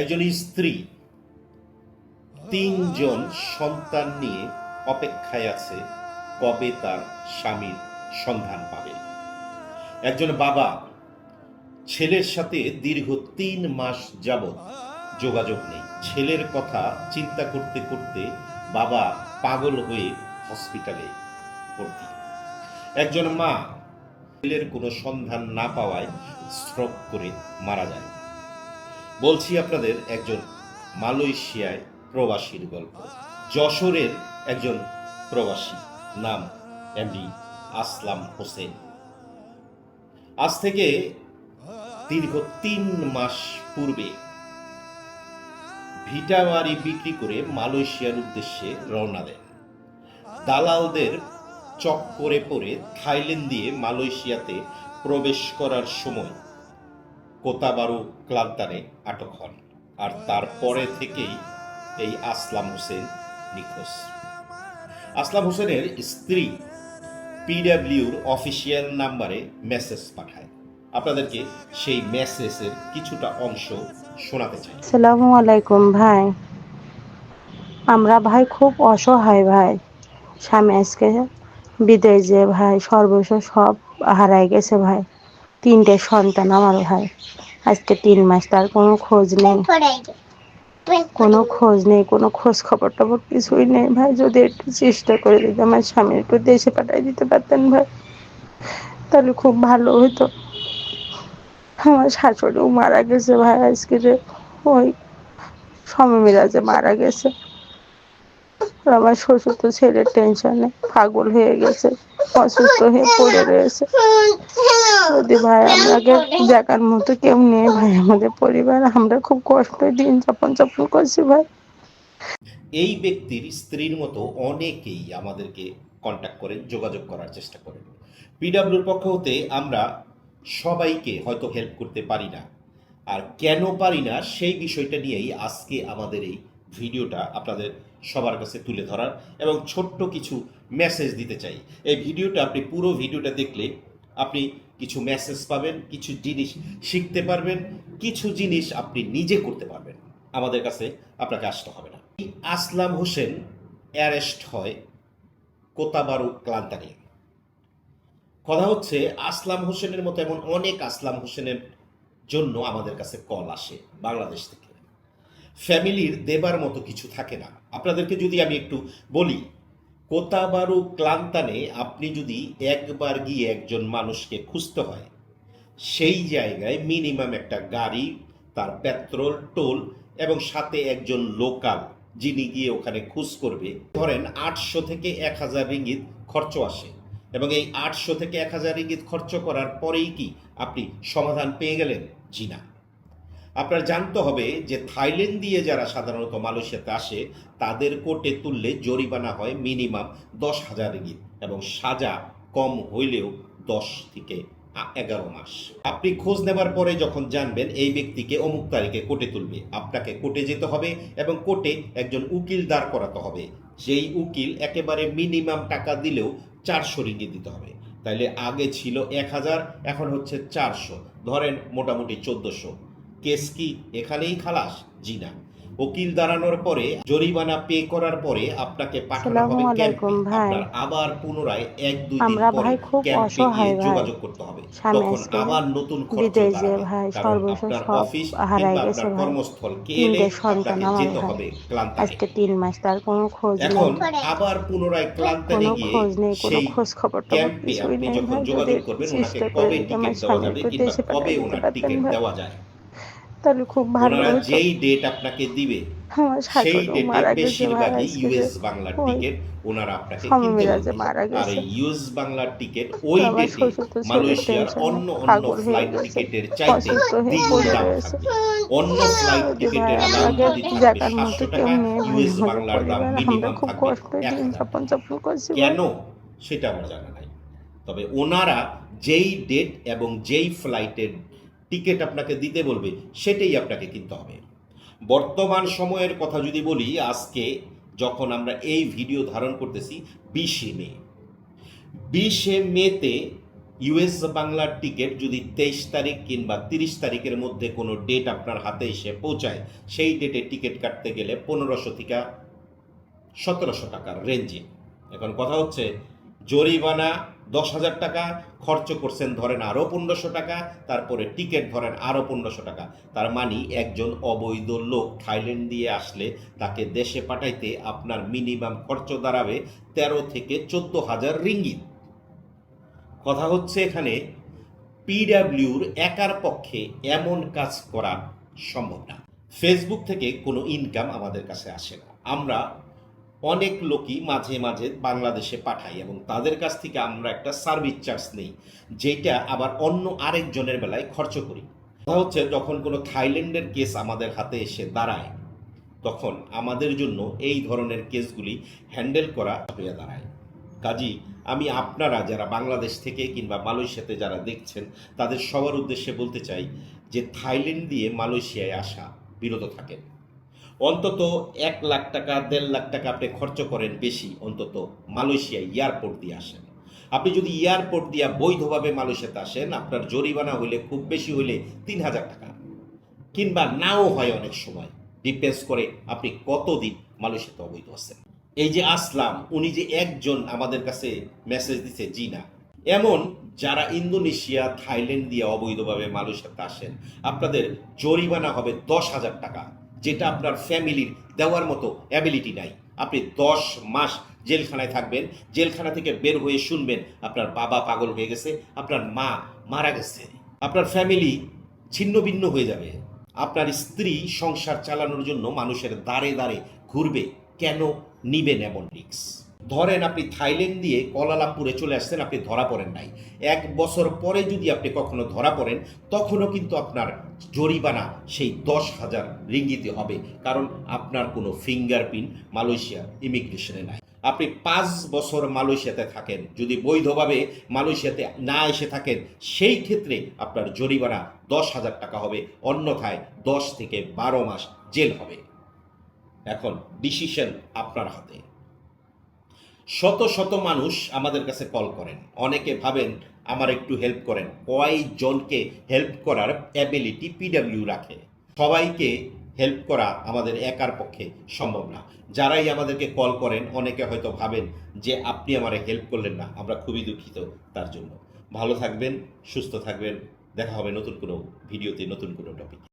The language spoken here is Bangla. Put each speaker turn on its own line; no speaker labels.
একজন স্ত্রী তিনজন সন্তান নিয়ে অপেক্ষায় আছে কবে তার স্বামীর সন্ধান পাবে। একজন বাবা ছেলের সাথে দীর্ঘ তিন মাস যাবৎ যোগাযোগ নেই। ছেলের কথা চিন্তা করতে করতে বাবা পাগল হয়ে হসপিটালে ভর্তি। একজন মা ছেলের কোনো সন্ধান না পাওয়ায় স্ট্রোক করে মারা যায়। বলছি আপনাদের একজন মালয়েশিয়ায় প্রবাসীর গল্প। যশোরের একজন প্রবাসী, নাম এমডি আসলাম হোসেন। আজ থেকে দীর্ঘ তিন মাস পূর্বে ভিটাবাড়ি বিক্রি করে মালয়েশিয়ার উদ্দেশ্যে রওনা দেন। দালালদের চক্করে পড়ে থাইল্যান্ড দিয়ে মালয়েশিয়াতে প্রবেশ করার সময় কোতাবারু ক্লান্তানে আটক হন আর তারপরে থেকেই এই আসলাম হোসেন নিখোঁজ। আসলাম হোসেনের স্ত্রী পিডাব্লিউর অফিসিয়াল নাম্বারে মেসেজ পাঠায়। আপনাদেরকে সেই মেসেজের কিছুটা অংশ শোনাতে চাই।
আসসালামু আলাইকুম ভাই। আমরা ভাই খুব অসহায় ভাই। স্বামী আজকে বিদেশ যে ভাই সর্বস্ব সব হারাই গেছে ভাই। তিনটে সন্তান আমার ভাই। আজকে তিন মাস, তার কোনো খোঁজ নেই। কোনো খোঁজ নেই, কোনো খোঁজ খবর টবর কিছুই নেই। ভাই, যদি একটু চেষ্টা করে দিতে আমার স্বামী একটু দেশে পাঠিয়ে দিতে পারতেন ভাই, তাহলে খুব ভালো হতো আমার শাশুড়িও মারা গেছে ভাই আজকে যে, ওই সময় মিরাজে মারা গেছে। আমার শ্বশুর তো ছেলের টেনশনে পাগল হয়ে গেছে, অসুস্থ হয়ে পড়ে রয়েছে। যদি ভাই আমাকে দেখার মতো কেউ নেই ভাই, আমাদের পরিবার, আমরা খুব কষ্টে দিন যাপন যাপন করছি ভাই।
এই ব্যক্তির স্ত্রীর মতো অনেকেই আমাদেরকে কন্ট্যাক্ট করেন, যোগাযোগ করার চেষ্টা করেন। পিডাব্লিউর পক্ষ হতে আমরা সবাইকে হয়তো হেল্প করতে পারি না। আর কেন পারি না, সেই বিষয়টা নিয়েই আজকে আমাদের এই ভিডিওটা আপনাদের সবার কাছে তুলে ধরার এবং ছোট্ট কিছু মেসেজ দিতে চাই। এই ভিডিওটা, আপনি পুরো ভিডিওটা দেখলে আপনি কিছু মেসেজ পাবেন, কিছু জিনিস শিখতে পারবেন, কিছু জিনিস আপনি নিজে করতে পারবেন। আমাদের কাছে আপনাকে আসতে হবে না। আসলাম হোসেন অ্যারেস্ট হয় কোতাবারু ক্লান্তারে কথা হচ্ছে, আসলাম হোসেনের মতো এমন অনেক আসলাম হোসেনের জন্য আমাদের কাছে কল আসে বাংলাদেশ থেকে। ফ্যামিলির দেবার মতো কিছু থাকে না। আপনাদেরকে যদি আমি একটু বলি কোতাবারু ক্লান্তানে আপনি যদি একবার গিয়ে একজন মানুষকে খুঁজতে হয়, সেই জায়গায় মিনিমাম একটা গাড়ি, তার পেট্রোল, টোল এবং সাথে একজন লোকাল যিনি গিয়ে ওখানে খোঁজ করবে। ধরেন আটশো থেকে এক হাজার রিঙ্গিত খরচ আসে এবং এই আটশো থেকে এক হাজার রিঙ্গিত খরচ করার পরেই কি আপনি সমাধান পেয়ে গেলেন? জি না। আপনার জানতে হবে যে থাইল্যান্ড দিয়ে যারা সাধারণত মালয়েশিয়াতে আসে, তাদের কোর্টে তুললে জরিমানা হয় মিনিমাম দশ হাজার রিঙ্গিত এবং সাজা কম হইলেও দশ থেকে এগারো মাস। আপনি খোঁজ নেবার পরে যখন জানবেন এই ব্যক্তিকে অমুক তারিখে কোর্টে তুলবে, আপনাকে কোর্টে যেতে হবে এবং কোর্টে একজন উকিল দাঁড় করাতে হবে। যেই উকিল একেবারে মিনিমাম টাকা দিলেও চারশো রিঙ্গিত দিতে হবে। তাইলে আগে ছিল এক হাজার, এখন হচ্ছে চারশো। ধরেন মোটামুটি চোদ্দশো। কেস কি? এখানেই খালাস? জি না। উকিল দাঁড়ানোর পরে জরিমানা পে করার পরে আপনাকে পাঠানো হবে ক্যাম্পে। আপনার আবার পুনরায় এক দুই দিন পরে
ভাই খুব
ক্যাম্পে গিয়ে
অসহায়
যোগাযোগ করতে হবে। তখন আবার নতুন খরচ
ভাই
আপনার অফিস কিংবা
গেছে
আপনার কর্মস্থল গেলে
তিনটে সন্তান
আপনাকে যেতে হবে ক্লান্তানে
আজকে তিন মাস তার কোনো খোঁজ নেই।
এখন আবার পুনরায় ক্লান্তানে
কোনো
গিয়ে
খোঁজ নেই কোনো খোঁজ খবর কিছুই
আপনি
নেই
যখন যোগাযোগ করবেন ওনাকে কবে টিকিট দেওয়া যাবে কিংবা কবে ওনার টিকিট দেওয়া যায়?
তাহলে খুব ভালো
ওনারা যেই ডেট আপনাকে দিবে সেই ডেটে বেশিরভাগই ইউএস বাংলার টিকিট ওনারা আপনাকে কিনতে বলবে আর ইউএস বাংলার টিকিট ওই ডেটে মালয়েশিয়ার অন্য অন্য ফ্লাইট টিকিটের চাইতে দ্বিগুণ দাম। অন্য ফ্লাইট টিকিটের দাম যদি থাকবে সাতশো টাকা ইউএস বাংলার দাম মিনিমাম থাকবে এক। কেন? সেটা আমার জানা নাই। তবে ওনারা যেই ডেট এবং যেই ফ্লাইটের টিকিট আপনাকে দিতে বলবে, সেটাই আপনাকে কিনতে হবে। বর্তমান সময়ের কথা যদি বলি, আজকে যখন আমরা এই ভিডিও ধারণ করতেছি, বিশে মে। বিশে মেতে ইউএস বাংলার টিকিট যদি তেইশ তারিখ কিংবা তিরিশ তারিখের মধ্যে কোনো ডেট আপনার হাতে এসে পৌঁছায়, সেই ডেটে টিকিট কাটতে গেলে পনেরোশো থেকে সতেরোশো টাকার রেঞ্জে। এখন কথা হচ্ছে জরিমানা দশ হাজার টাকা, খরচ করছেন ধরেন আরও পনেরোশো টাকা, তারপরে টিকিট ধরেন আরও পনেরোশো টাকা। তার মানে একজন অবৈধ লোক থাইল্যান্ড দিয়ে আসলে তাকে দেশে পাঠাইতে আপনার মিনিমাম খরচ দাঁড়াবে তেরো থেকে চোদ্দ হাজার রিঙ্গিত। কথা হচ্ছে এখানে, পিডাব্লিউর একার পক্ষে এমন কাজ করা সম্ভব না। ফেসবুক থেকে কোনো ইনকাম আমাদের কাছে আসে না। আমরা অনেক লোকই মাঝে মাঝে বাংলাদেশে পাঠাই এবং তাদের কাছ থেকে আমরা একটা সার্ভিস চার্জ নেই, যেটা আবার অন্য আরেকজনের বেলায় খরচ করি। কথা হচ্ছে যখন কোনো থাইল্যান্ডের কেস আমাদের হাতে এসে দাঁড়ায়, তখন আমাদের জন্য এই ধরনের কেসগুলি হ্যান্ডেল করা হয়ে দাঁড়ায়। কাজী, আমি আপনারা যারা বাংলাদেশ থেকে কিংবা মালয়েশিয়াতে যারা দেখছেন, তাদের সবার উদ্দেশ্যে বলতে চাই যে থাইল্যান্ড দিয়ে মালয়েশিয়ায় আসা বিরত থাকেন। অন্তত এক লাখ টাকা, দেড় লাখ টাকা আপনি খরচ করেন বেশি, অন্তত মালয়েশিয়া এয়ারপোর্ট দিয়ে আসেন। আপনি যদি এয়ারপোর্ট দিয়ে বৈধভাবে মালয়েশিয়াতে আসেন, আপনার জরিমানা হইলে, খুব বেশি হইলে তিন হাজার টাকা। কিংবা নাও হয় অনেক সময় ডিপেন্স করে আপনি কতদিন মালয়েশিয়াতে অবৈধ আছেন। এই যে আসলাম, উনি যে একজন আমাদের কাছে মেসেজ দিছে, জি না। এমন যারা ইন্দোনেশিয়া, থাইল্যান্ড দিয়ে অবৈধভাবে মালয়েশিয়াতে আসেন, আপনাদের জরিমানা হবে দশ হাজার টাকা। যেটা আপনার ফ্যামিলির দেওয়ার মতো অ্যাবিলিটি নাই। আপনি দশ মাস জেলখানায় থাকবেন, জেলখানা থেকে বের হয়ে শুনবেন আপনার বাবা পাগল হয়ে গেছে, আপনার মা মারা গেছে। আপনার ফ্যামিলি ছিন্ন ভিন্ন হয়ে যাবে। আপনার স্ত্রী সংসার চালানোর জন্য মানুষের দাঁড়ে দাঁড়ে ঘুরবে। কেন নিবেন এমন রিক্স ধরেন আপনি থাইল্যান্ড দিয়ে কলালামপুরে চলে আসছেন, আপনি ধরা পড়েন নাই। এক বছর পরে যদি আপনি কখনো ধরা পড়েন, তখনও কিন্তু আপনার জরিমানা সেই দশ হাজার রিঙ্গিতে হবে, কারণ আপনার কোনো ফিঙ্গারপ্রিন্ট মালয়েশিয়া ইমিগ্রেশনে নাই। আপনি পাঁচ বছর মালয়েশিয়াতে থাকেন, যদি বৈধভাবে মালয়েশিয়াতে না এসে থাকেন, সেই ক্ষেত্রে আপনার জরিমানা দশ হাজার টাকা হবে, অন্যথায় দশ থেকে বারো মাস জেল হবে। এখন ডিসিশন আপনার হাতে। শত শত মানুষ আমাদের কাছে কল করেন। অনেকে ভাবেন, আমার একটু হেল্প করেন। কয়েকজনকে হেল্প করার অ্যাবিলিটি পিডাব্লিউ রাখে। সবাইকে হেল্প করা আমাদের একার পক্ষে সম্ভব না। যারাই আমাদেরকে কল করেন, অনেকে হয়তো ভাবেন যে, আপনি আমারে হেল্প করলেন না। আমরা খুবই দুঃখিত তার জন্য। ভালো থাকবেন, সুস্থ থাকবেন। দেখা হবে নতুন কোনো ভিডিওতে, নতুন কোনো টপিক